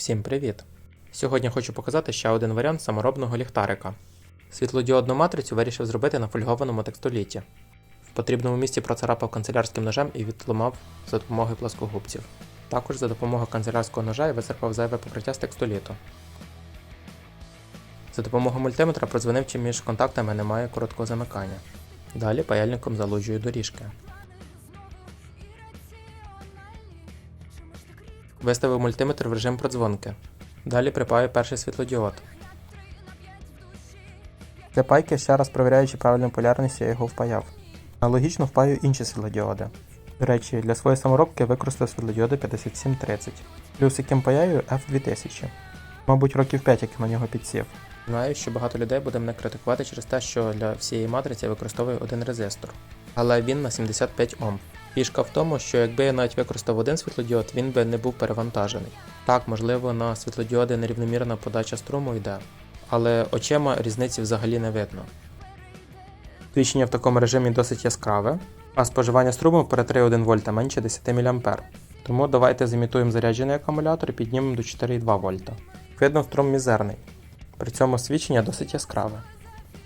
Всім привіт! Сьогодні хочу показати ще один варіант саморобного ліхтарика. Світлодіодну матрицю вирішив зробити на фольгованому текстоліті. В потрібному місці процарапав канцелярським ножем і відламав за допомогою плоскогубців. Також за допомогою канцелярського ножа я вицерпав зайве покриття з текстоліту. За допомогою мультиметра прозвонив, чи між контактами немає короткого замикання. Далі паяльником залуджую доріжки. Виставив мультиметр в режим продзвонки. Далі припаю перший світлодіод. Для пайки ще раз перевіряючи правильну полярність я його впаяв. Аналогічно впаю інші світлодіоди. До речі, для своєї саморобки використав світлодіоди 5730, плюс яким паяю F2000. Мабуть, років 5, як на нього підсів. Знаю, що багато людей буде мене критикувати через те, що для всієї матриці я використовую один резистор. Але він на 75 Ом. Фішка в тому, що якби я навіть використав один світлодіод, він би не був перевантажений. Так, можливо, на світлодіоди нерівномірна подача струму йде, але очима різниці взагалі не видно. Свідчення в такому режимі досить яскраве, а споживання струму при 3,1 вольта менше 10 мА. Тому давайте зімітуємо заряджений акумулятор і піднімемо до 4,2 вольта. Видно, струм мізерний. При цьому свідчення досить яскраве.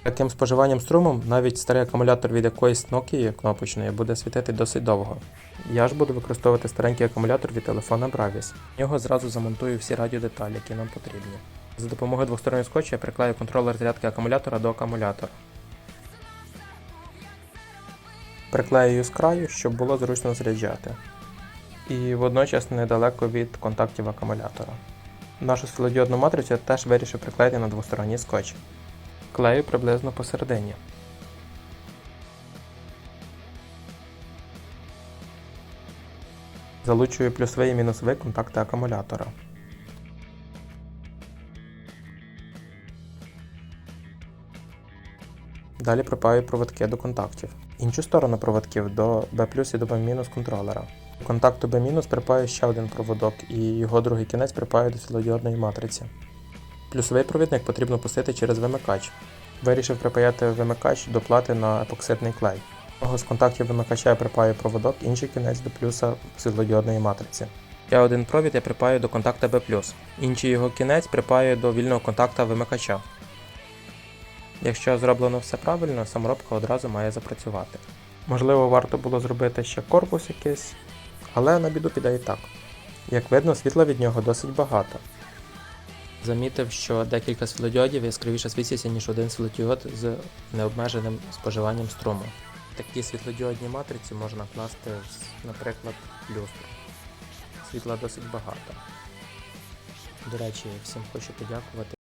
Таким споживанням струму навіть старий акумулятор від якоїсь Nokia кнопочної буде світити досить довго. Я ж буду використовувати старенький акумулятор від телефона Bravis. В нього зразу замонтую всі радіодеталі, які нам потрібні. За допомогою двостороннього скотчу я приклею контролер зарядки акумулятора до акумулятора. Приклею з краю, щоб було зручно заряджати. І водночас недалеко від контактів акумулятора. Нашу світлодіодну матрицю я теж вирішив приклеїти на двосторонній скотч. Клею приблизно посередині. Залучую плюсовий і мінусовий контакти акумулятора. Далі припаю проводки до контактів. Іншу сторону проводків до B і до B- контролера. До контакту B- припаю ще один проводок і його другий кінець припаю до світлодіодної матриці. Плюсовий провідник потрібно пустити через вимикач. Вирішив припаяти вимикач до плати на епоксидний клей. З контактів вимикача я припаю проводок, інший кінець до плюса світлодіодної матриці. Я один провід я припаю до контакта B+, інший його кінець припаю до вільного контакта вимикача. Якщо зроблено все правильно, саморобка одразу має запрацювати. Можливо, варто було зробити ще корпус якийсь, але на біду піде і так. Як видно, світла від нього досить багато. Замітив, що декілька світлодіодів яскравіше світяться, ніж один світлодіод з необмеженим споживанням струму. Такі світлодіодні матриці можна класти, з, наприклад, люстру. Світла досить багато. До речі, всім хочу подякувати